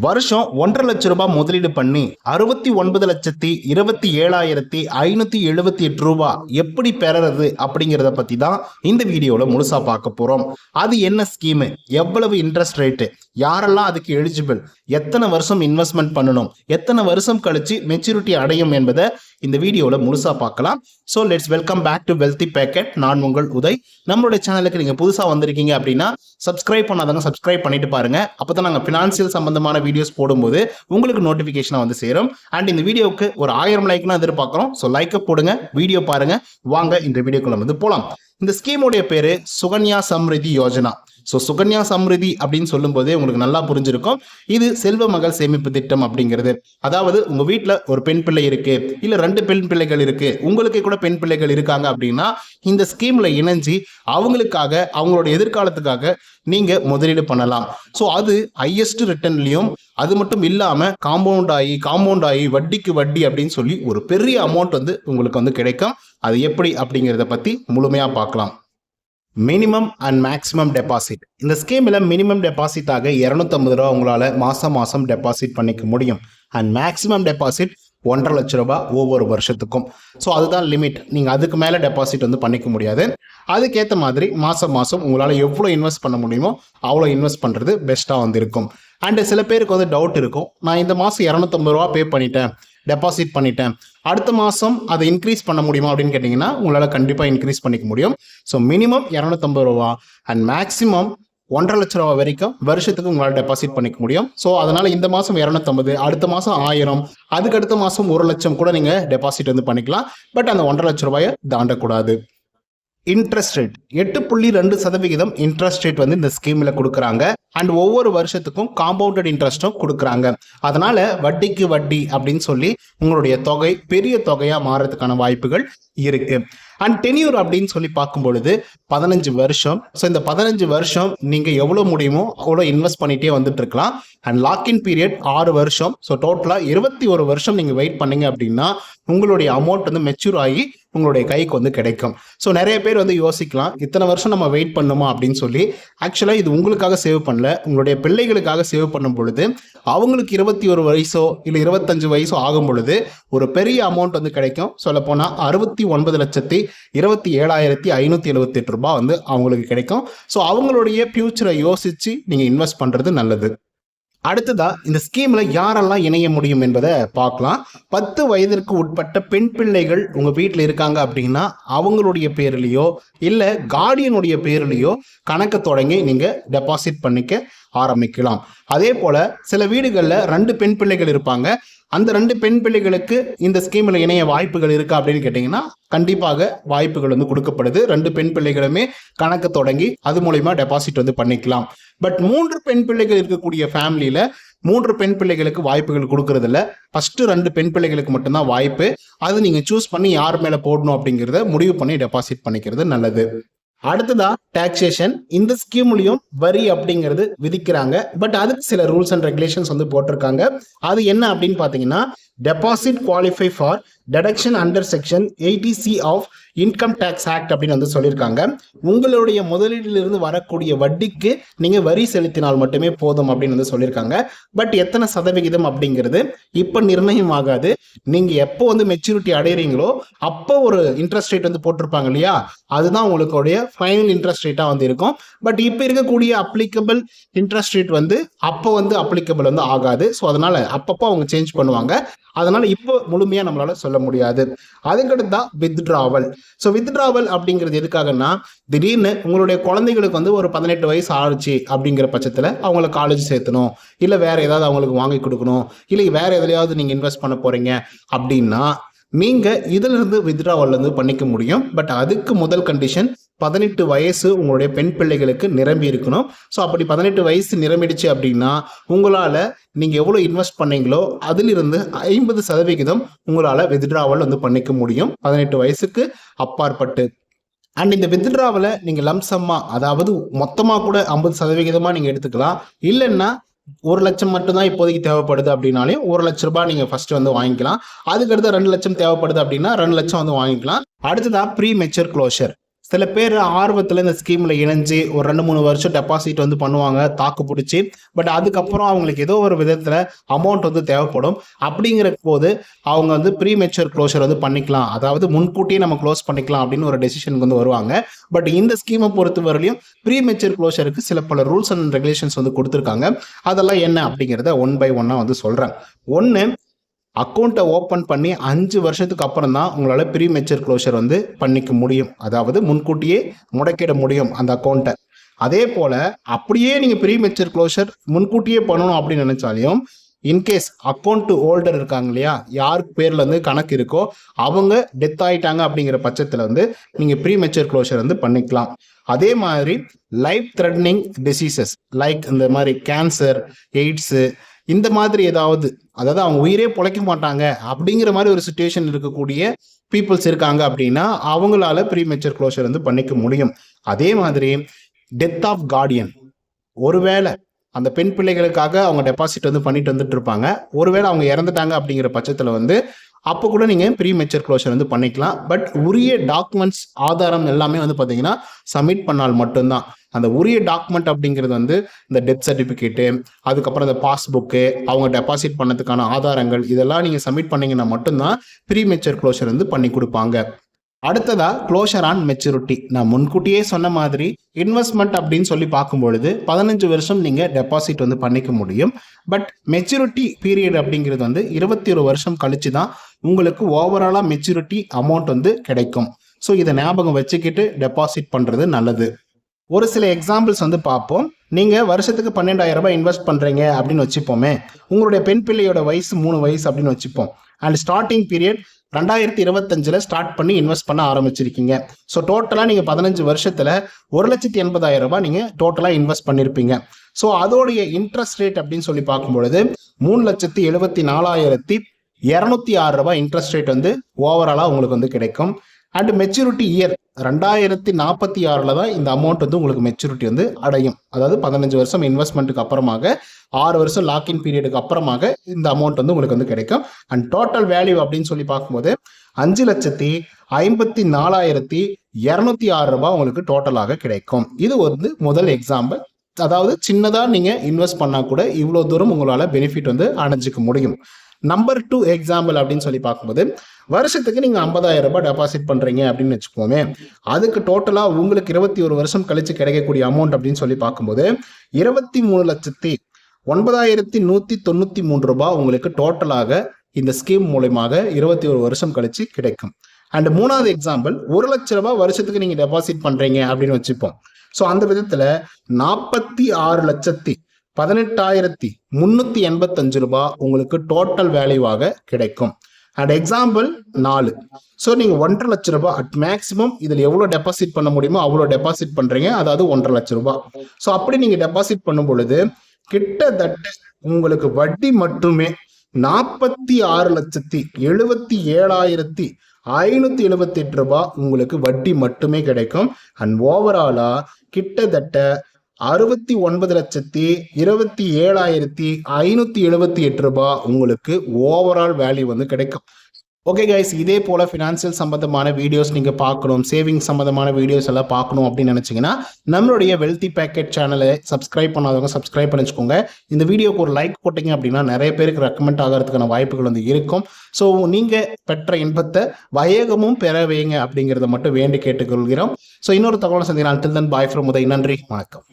வருஷம் ஒன்றரை லட்சம் ரூபாய் முதலீடு பண்ணி அறுபத்தி ஒன்பது லட்சத்தி இருபத்தி ஏழாயிரத்தி ஐநூத்தி எழுபத்தி எட்டு ரூபாய் எப்படி பெறறது அப்படிங்கிறத பத்தி தான் இந்த வீடியோல முழுசா பார்க்க போறோம். அது என்ன ஸ்கீமு எவ்வளவு இன்ட்ரெஸ்ட் ரேட்டு யாரெல்லாம் அதுக்கு எலிஜிபிள் எத்தனை வருஷம் இன்வெஸ்ட்மெண்ட் பண்ணணும்? எத்தனை வருஷம் கழிச்சு மெச்சூரிட்டி அடையும் என்பதை இந்த வீடியோவில் முழுசாக பார்க்கலாம். So let's welcome back to wealthy packet நான் உங்கள் உதய். நம்மளுடைய சேனலுக்கு நீங்கள் புதுசாக வந்திருக்கீங்க அப்படின்னா சப்ஸ்கிரைப் பண்ணாதவங்க சப்ஸ்கிரைப் பண்ணிட்டு பாருங்க. அப்போ தான் நாங்கள் ஃபினான்சியல் சம்பந்தமான வீடியோஸ் போடும்போது உங்களுக்கு நோட்டிஃபிகேஷனாக வந்து சேரும். அண்ட் இந்த வீடியோவுக்கு ஒரு ஆயிரம் லைக்னா எதிர்பார்க்குறோம். ஸோ லைக்கை போடுங்க வீடியோ பாருங்க. வாங்க இந்த வீடியோக்குள்ள வந்து போகலாம் இந்த ஸ்கீமுடைய பேர் சுகன்யா சம்ரிதி யோஜனா. ஸோ சுகன்யா சம்ரிதி அப்படின்னு சொல்லும்போதே உங்களுக்கு நல்லா புரிஞ்சிருக்கும். இது செல்வ மகள் சேமிப்பு திட்டம் அப்படிங்கிறது. அதாவது உங்கள் வீட்டில் ஒரு பெண் பிள்ளை இருக்கு இல்லை ரெண்டு பெண் பிள்ளைகள் இருக்கு உங்களுக்கே கூட பெண் பிள்ளைகள் இருக்காங்க அப்படின்னா இந்த ஸ்கீமில் இணைஞ்சு அவங்களுக்காக அவங்களோட எதிர்காலத்துக்காக நீங்கள் முதலீடு பண்ணலாம். ஸோ அது ஹையஸ்ட் ரிட்டர்ன்லையும் அது மட்டும் இல்லாமல் காம்பவுண்ட் ஆகி காம்பவுண்ட் ஆகி வட்டிக்கு வட்டி அப்படின்னு சொல்லி ஒரு பெரிய அமௌண்ட் வந்து உங்களுக்கு வந்து கிடைக்கும். அது எப்படி அப்படிங்கிறத பற்றி முழுமையாக பார்க்கலாம். மினிமம் அண்ட் மேக்ஸிமம் டெபாசிட் இந்த ஸ்கீமில் மினிமம் டெபாசிட்டாக இரநூத்தம்பது ரூபா உங்களால் மாதம் மாதம் டெபாசிட் பண்ணிக்க முடியும். அண்ட் மேக்ஸிமம் டெபாசிட் ஒன்றரை லட்ச ரூபாய் ஒவ்வொரு வருஷத்துக்கும். ஸோ அதுதான் லிமிட் நீங்கள் அதுக்கு மேலே டெபாசிட் வந்து பண்ணிக்க முடியாது. அதுக்கேற்ற மாதிரி மாதம் மாதம் உங்களால் எவ்வளோ இன்வெஸ்ட் பண்ண முடியுமோ அவ்வளோ இன்வெஸ்ட் பண்ணுறது பெஸ்ட்டாக வந்து இருக்கும் அண்டு சில பேருக்கு வந்து டவுட் இருக்கும். நான் இந்த மாதம் இரநூத்தம்பது ரூபா பே பண்ணிட்டேன். டெபாசிட் பண்ணிட்டேன். அடுத்த மாதம் அதை இன்க்ரீஸ் பண்ண முடியுமா அப்படின்னு கேட்டிங்கன்னா உங்களால் கண்டிப்பாக இன்க்ரீஸ் பண்ணிக்க முடியும். ஸோ மினிமம் இரநூத்தம்பது ரூபா அண்ட் மேக்ஸிமம் ஒன்றரை லட்ச ரூபா வரைக்கும் வருஷத்துக்கு உங்களால் டெபாசிட் பண்ணிக்க முடியும். ஸோ அதனால் இந்த மாதம் இரநூத்தம்பது அடுத்த மாதம் ஆயிரம் அதுக்கு அடுத்த மாதம் ஒரு லட்சம் கூட நீங்கள் டெபாசிட் வந்து பண்ணிக்கலாம். பட் அந்த ஒன்றரை லட்ச ரூபாயை தாண்டக்கூடாது. இன்ட்ரெஸ்ட் ரேட் எட்டு புள்ளி ரெண்டு சதவிகிதம் இன்ட்ரெஸ்ட் ரேட் வந்து இந்த ஸ்கீமில் கொடுக்குறாங்க. அண்ட் ஒவ்வொரு வருஷத்துக்கும் காம்பவுண்டட் இன்ட்ரெஸ்ட்டும் கொடுக்குறாங்க. அதனால வட்டிக்கு வட்டி அப்படின்னு சொல்லி உங்களுடைய தொகை பெரிய தொகையாக மாறதுக்கான வாய்ப்புகள் இருக்கு. அண்ட் டென்யூர் அப்படின்னு சொல்லி பார்க்கும் பொழுது பதினஞ்சு வருஷம். ஸோ இந்த பதினஞ்சு வருஷம் நீங்க எவ்வளோ முடியுமோ அவ்வளோ இன்வெஸ்ட் பண்ணிட்டே வந்துட்டு இருக்கலாம். அண்ட் லாக்இன் பீரியட் ஆறு வருஷம். ஸோ டோட்டலாக இருபத்தி ஒரு வருஷம் நீங்கள் வெயிட் பண்ணீங்க அப்படின்னா உங்களுடைய அமௌண்ட் வந்து மெச்சூர் ஆகி உங்களுடைய கைக்கு வந்து கிடைக்கும். ஸோ நிறைய பேர் வந்து யோசிக்கலாம் இத்தனை வருஷம் நம்ம வெயிட் பண்ணுமா அப்படின்னு சொல்லி. ஆக்சுவலாக இது உங்களுக்காக சேவ் பண்ணல. உங்களுடைய பிள்ளைகளுக்காக சேவ் பண்ணும் பொழுது அவங்களுக்கு இருபத்தி ஒரு வயசோ இல்லை இருபத்தஞ்சு வயசோ ஆகும் பொழுது ஒரு பெரிய அமௌண்ட் வந்து கிடைக்கும். சொல்லப்போனால் அறுபத்தி ஒன்பது லட்சத்தி இருபத்தி ஏழாயிரத்தி ஐநூற்றி எழுபத்தி எட்டு ரூபாய் வந்து அவங்களுக்கு கிடைக்கும். ஸோ அவங்களுடைய ஃப்யூச்சரை யோசித்து நீங்கள் இன்வெஸ்ட் பண்ணுறது நல்லது. அடுத்ததா இந்த ஸ்கீம்ல யாரெல்லாம் இணைய முடியும் என்பதை பார்க்கலாம். பத்து வயதிற்கு உட்பட்ட பெண் பிள்ளைகள் உங்க வீட்டில் இருக்காங்க அப்படின்னா அவங்களுடைய பேர்லேயோ இல்லை கார்டியனுடைய பேர்லேயோ கணக்கு தொடங்கி நீங்க டெபாசிட் பண்ணிக்க ஆரம்பிக்கலாம். அதே போல சில வீடுகளில் ரெண்டு பெண் பிள்ளைகள் இருப்பாங்க. அந்த ரெண்டு பெண் பிள்ளைகளுக்கு இந்த ஸ்கீமில் இணைய வாய்ப்புகள் இருக்கா அப்படின்னு கேட்டிங்கன்னா கண்டிப்பாக வாய்ப்புகள் வந்து கொடுக்கப்படுது. ரெண்டு பெண் பிள்ளைகளுமே கணக்கு தொடங்கி அது மூலயமா டெபாசிட் வந்து பண்ணிக்கலாம். பட் மூன்று பெண் பிள்ளைகள் இருக்கக்கூடிய ஃபேமிலியில மூன்று பெண் பிள்ளைகளுக்கு வாய்ப்புகள் கொடுக்கறது இல்ல ரெண்டு பெண் பிள்ளைகளுக்கு மட்டும்தான் வாய்ப்பு. அது நீங்கள் சூஸ் பண்ணி யார் மேலே போடணும் அப்படிங்கிறத முடிவு பண்ணி டெபாசிட் பண்ணிக்கிறது நல்லது. அடுத்ததா டாக்ஸேஷன் இந்த ஸ்கீம்லையும் வரி அப்படிங்கிறது விதிக்கிறாங்க. பட் அதுக்கு சில ரூல்ஸ் அண்ட் ரெகுலேஷன்ஸ் வந்து போட்டிருக்காங்க. அது என்ன அப்படின்னு பார்த்தீங்கன்னா deposit qualify for deduction under section eighty C of income tax act அப்படின்னு வந்து சொல்லியிருக்காங்க. உங்களுடைய முதலீட்டிலிருந்து வரக்கூடிய வட்டிக்கு நீங்கள் வரி செலுத்தினால் மட்டுமே போதும் அப்படின்னு வந்து சொல்லியிருக்காங்க. பட் எத்தனை சதவிகிதம் அப்படிங்கிறது இப்போ நிர்ணயம் ஆகாது. நீங்கள் எப்போ வந்து மெச்சூரிட்டி அடையிறீங்களோ அப்போ ஒரு இன்ட்ரெஸ்ட் ரேட் வந்து போட்டிருப்பாங்க இல்லையா? அதுதான் உங்களுடைய ஃபைனல் இன்ட்ரெஸ்ட் ரேட்டாக வந்து இருக்கும். பட் இப்போ இருக்கக்கூடிய அப்ளிகபிள் இன்ட்ரெஸ்ட் ரேட் வந்து அப்போ வந்து அப்ளிகபிள் வந்து ஆகாது. ஸோ அதனால் அப்பப்போ அவங்க சேஞ்ச் பண்ணுவாங்க. அதனால் இப்போ முழுமையாக நம்மளால சொல்ல முடியாது. அதுக்கடுத்து தான் வித்ட்ராவல் ஸோ வித்ட்ராவல் அப்படிங்கிறது எதுக்காகன்னா திடீர்னு உங்களுடைய குழந்தைகளுக்கு வந்து ஒரு பதினெட்டு வயசு ஆயிடுச்சு அப்படிங்கிற பட்சத்தில் அவங்கள காலேஜ் சேர்த்தணும். இல்லை வேற ஏதாவது அவங்களுக்கு வாங்கி கொடுக்கணும். இல்லை வேற எதுலையாவது நீங்கள் இன்வெஸ்ட் பண்ண போறீங்க அப்படின்னா நீங்க இதுல இருந்து வந்து பண்ணிக்க முடியும். பட் அதுக்கு முதல் கண்டிஷன் பதினெட்டு வயசு உங்களுடைய பெண் பிள்ளைகளுக்கு நிரம்பி இருக்கணும். ஸோ அப்படி பதினெட்டு வயசு நிரம்பிடுச்சு அப்படின்னா உங்களால் நீங்கள் எவ்வளோ இன்வெஸ்ட் பண்ணீங்களோ அதிலிருந்து ஐம்பது சதவிகிதம் உங்களால் வித்ட்ராவல் வந்து பண்ணிக்க முடியும். பதினெட்டு வயசுக்கு அப்பாற்பட்டு. அண்ட் இந்த வித்ட்ராவலை நீங்கள் லம்சம்மா அதாவது மொத்தமாக கூட ஐம்பது சதவிகிதமாக நீங்கள் எடுத்துக்கலாம். இல்லைன்னா ஒரு லட்சம் மட்டும்தான் இப்போதைக்கு தேவைப்படுது அப்படின்னாலே ஒரு லட்ச ரூபாய் நீங்க ஃபர்ஸ்ட் வந்து வாங்கிக்கலாம். அதுக்கடுத்து ரெண்டு லட்சம் தேவைப்படுது அப்படின்னா ரெண்டு லட்சம் வந்து வாங்கிக்கலாம். அடுத்ததா ப்ரீ மெச்சூர் க்ளோஷர் சில பேர் ஆர்வத்தில் இந்த ஸ்கீமில் இணைஞ்சு ஒரு ரெண்டு மூணு வருஷம் டெபாசிட் வந்து பண்ணுவாங்க தாக்கு பிடிச்சி. பட் அதுக்கப்புறம் அவங்களுக்கு ஏதோ ஒரு விதத்தில் அமௌண்ட் வந்து தேவைப்படும். அப்படிங்கிற போது அவங்க வந்து ப்ரீ மெச்சூர் க்ளோஷர் வந்து பண்ணிக்கலாம். அதாவது முன்கூட்டியே நம்ம க்ளோஸ் பண்ணிக்கலாம் அப்படின்னு ஒரு டெசிஷனுக்கு வந்து வருவாங்க. பட் இந்த ஸ்கீமை பொறுத்த வரையிலையும் ப்ரீ மெச்சூர் க்ளோஷருக்கு சில பல ரூல்ஸ் அண்ட் ரெகுலேஷன்ஸ் வந்து கொடுத்துருக்காங்க. அதெல்லாம் என்ன அப்படிங்கிறத ஒன் பை ஒன்னாக வந்து சொல்கிறேன் ஒன்று அக்கௌண்ட்டை ஓப்பன் பண்ணி அஞ்சு வருஷத்துக்கு அப்புறம் தான் உங்களால் ப்ரீ மெச்சூர் க்ளோஷர் வந்து பண்ணிக்க முடியும். அதாவது முன்கூட்டியே முடக்கிட முடியும் அந்த அக்கௌண்ட்டை அதே போல் அப்படியே நீங்கள் ப்ரீ மெச்சூர் க்ளோஷர் முன்கூட்டியே பண்ணணும் அப்படின்னு நினச்சாலையும் இன்கேஸ் அக்கௌண்ட் ஹோல்டர் இருக்காங்க இல்லையா யாருக்கு பேரில் வந்து கணக்கு இருக்கோ அவங்க டெத் ஆகிட்டாங்க அப்படிங்கிற பட்சத்தில் வந்து நீங்கள் ப்ரீ மெச்சூர் க்ளோஷர் வந்து பண்ணிக்கலாம். அதே மாதிரி லைஃப் த்ரெட்னிங் டிசீசஸ் லைக் இந்த மாதிரி கேன்சர் எய்ட்ஸு இந்த மாதிரி ஏதாவது அதாவது அவங்க உயிரே பிழைக்க மாட்டாங்க அப்படிங்கிற மாதிரி ஒரு சுச்சுவேஷன் இருக்கக்கூடிய பீப்புள்ஸ் இருக்காங்க அப்படின்னா அவங்களால ப்ரீமெச்சர் க்ளோஷர் வந்து பண்ணிக்க முடியும். அதே மாதிரி டெத் ஆஃப் கார்டியன் ஒருவேளை அந்த பெண் பிள்ளைகளுக்காக அவங்க டெபாசிட் வந்து பண்ணிட்டு வந்துட்டு இருப்பாங்க. ஒருவேளை அவங்க இறந்துட்டாங்க அப்படிங்கிற பட்சத்தில் வந்து அப்போ கூட நீங்கள் ப்ரீ மெச்சர் க்ளோஷர் வந்து பண்ணிக்கலாம். பட் உரிய டாக்குமெண்ட்ஸ் ஆதாரம் எல்லாமே வந்து பார்த்தீங்கன்னா சப்மிட் பண்ணால் மட்டும்தான். அந்த உரிய டாக்குமெண்ட் அப்படிங்கிறது வந்து இந்த டெத் சர்டிஃபிகேட்டு அதுக்கப்புறம் இந்த பாஸ்புக்கு அவங்க டெபாசிட் பண்ணதுக்கான ஆதாரங்கள் இதெல்லாம் நீங்கள் சப்மிட் பண்ணீங்கன்னா மட்டும்தான் ப்ரீ மெச்சர் க்ளோஷர் வந்து பண்ணி கொடுப்பாங்க. அடுத்ததா க்ளோஷர் ஆன் மெச்சூரிட்டி நான் முன்கூட்டியே சொன்ன மாதிரி இன்வெஸ்ட்மெண்ட் அப்படின்னு சொல்லி பார்க்கும்பொழுது பதினஞ்சு வருஷம் நீங்கள் டெபாசிட் வந்து பண்ணிக்க முடியும். பட் மெச்சூரிட்டி பீரியட் அப்படிங்கிறது வந்து இருபத்தி ஒரு வருஷம் கழிச்சு தான் உங்களுக்கு ஓவராலாக மெச்சூரிட்டி அமௌண்ட் வந்து கிடைக்கும். ஸோ இதை ஞாபகம் வச்சுக்கிட்டு டெபாசிட் பண்ணுறது நல்லது. ஒரு சில எக்ஸாம்பிள்ஸ் வந்து பார்ப்போம். நீங்கள் வருஷத்துக்கு பன்னெண்டாயிரம் ரூபாய் இன்வெஸ்ட் பண்ணுறீங்க அப்படின்னு வச்சுப்போமே. உங்களுடைய பெண் பிள்ளையோட வயசு மூணு வயசு அப்படின்னு வச்சுப்போம். அண்ட் ஸ்டார்டிங் பீரியட் ரெண்டாயிரத்தி இருபத்தஞ்சில் ஸ்டார்ட் பண்ணி இன்வெஸ்ட் பண்ண ஆரம்பிச்சிருக்கீங்க. ஸோ டோட்டலாக நீங்கள் பதினஞ்சு வருஷத்தில் ஒரு லட்சத்தி எண்பதாயிரம் ரூபாய் நீங்கள் டோட்டலாக இன்வெஸ்ட் பண்ணியிருப்பீங்க ஸோ அதோடைய இன்ட்ரெஸ்ட் ரேட் அப்படின்னு சொல்லி பார்க்கும்பொழுது மூணு லட்சத்தி எழுபத்தி நாலாயிரத்தி இரநூத்தி ஆறு ரூபாய் இன்ட்ரெஸ்ட் ரேட் வந்து ஓவராலாக உங்களுக்கு வந்து கிடைக்கும். அண்ட் மெச்சூரிட்டி இயர் ரெண்டாயிரத்தி நாற்பத்தி ஆறில் தான் இந்த அமௌண்ட் வந்து உங்களுக்கு மெச்சூரிட்டி வந்து அடையும். அதாவது பதினஞ்சு வருஷம் இன்வெஸ்ட்மெண்ட்டுக்கு அப்புறமாக ஆறு வருஷம் லாக்இன் பீரியடுக்கு அப்புறமாக இந்த அமௌண்ட் வந்து உங்களுக்கு வந்து கிடைக்கும். அண்ட் டோட்டல் வேல்யூ அப்படின்னு சொல்லி பார்க்கும்போது அஞ்சு லட்சத்தி ஐம்பத்தி நாலாயிரத்தி இரநூத்தி ஆறு ரூபாய் உங்களுக்கு டோட்டலாக கிடைக்கும். இது வந்து முதல் எக்ஸாம்பிள் அதாவது சின்னதாக நீங்கள் இன்வெஸ்ட் பண்ணால் கூட இவ்வளோ தூரம் உங்களால் பெனிஃபிட் வந்து அடைஞ்சிக்க முடியும். நம்பர் டூ எக்ஸாம்பிள் அப்படின்னு சொல்லி பார்க்கும்போது வருஷத்துக்கு நீங்கள் ஐம்பதாயிரம் ரூபாய் டெபாசிட் பண்ணுறீங்க அப்படின்னு வச்சுக்கோமே அதுக்கு டோட்டலாக உங்களுக்கு இருபத்தி ஒரு வருஷம் கழிச்சு கிடைக்கக்கூடிய அமௌண்ட் அப்படின்னு சொல்லி பார்க்கும்போது இருபத்தி மூணு லட்சத்தி ஒன்பதாயிரத்தி நூற்றி தொண்ணூற்றி மூன்று ரூபாய் உங்களுக்கு டோட்டலாக இந்த ஸ்கீம் மூலயமாக இருபத்தி ஒரு வருஷம் கழிச்சு கிடைக்கும். அண்ட் மூணாவது எக்ஸாம்பிள் ஒரு லட்ச ரூபாய் வருஷத்துக்கு நீங்கள் டெபாசிட் பண்ணுறீங்க அப்படின்னு வச்சுப்போம். ஸோ அந்த விதத்தில் நாற்பத்தி ஆறு லட்சத்தி பதினெட்டாயிரத்தி முந்நூற்றி எண்பத்தஞ்சு ரூபாய் உங்களுக்கு டோட்டல் வேல்யூவாக கிடைக்கும். அண்ட் எக்ஸாம்பிள் நாலு. ஸோ நீங்கள் ஒன்றரை லட்ச ரூபாய் அட் மேக்ஸிமம் இதில் எவ்வளோ டெபாசிட் பண்ண முடியுமோ அவ்வளோ டெபாசிட் பண்ணுறீங்க அதாவது ஒன்றரை லட்ச ரூபாய் ஸோ அப்படி நீங்கள் டெபாசிட் பண்ணும் பொழுது கிட்டத்தட்ட உங்களுக்கு வட்டி மட்டுமே நாற்பத்தி ஆறு லட்சத்தி எழுபத்தி ஏழாயிரத்தி ஐநூத்தி எழுபத்தி எட்டு ரூபாய் உங்களுக்கு வட்டி மட்டுமே கிடைக்கும். அண்ட் ஓவராலா கிட்டத்தட்ட அறுபத்தி ஒன்பது லட்சத்தி இருபத்தி ஏழாயிரத்தி ஐநூத்தி எழுபத்தி எட்டு ரூபாய் உங்களுக்கு ஓவரால் வேல்யூ வந்து கிடைக்கும். ஓகே கைஸ் இதே போல் ஃபினான்சியல் சம்மந்தமான வீடியோஸ் நீங்கள் பார்க்கணும் சேவிங் சம்மந்தமான வீடியோஸ் எல்லாம் பார்க்கணும் அப்படின்னு நினச்சிங்கன்னா நம்மளுடைய வெல்த்தி பேக்கெட் சேனலை சப்ஸ்கிரைப் பண்ணாதவங்க சப்ஸ்கிரைப் பண்ணி வச்சுக்கோங்க. இந்த வீடியோக்கு ஒரு லைக் போட்டிங்க அப்படின்னா நிறைய பேருக்கு ரெக்கமெண்ட் ஆகிறதுக்கான வாய்ப்புகள் வந்து இருக்கும். ஸோ நீங்கள் பெற்ற இன்பத்தை வயகமும் பெற வைங்க அப்படிங்கிறத மட்டும் வேண்டி கேட்டுக்கொள்கிறோம். ஸோ இன்னொரு தகவலை சந்திக்கலாம். Till then bye from Uday. நன்றி. வணக்கம்.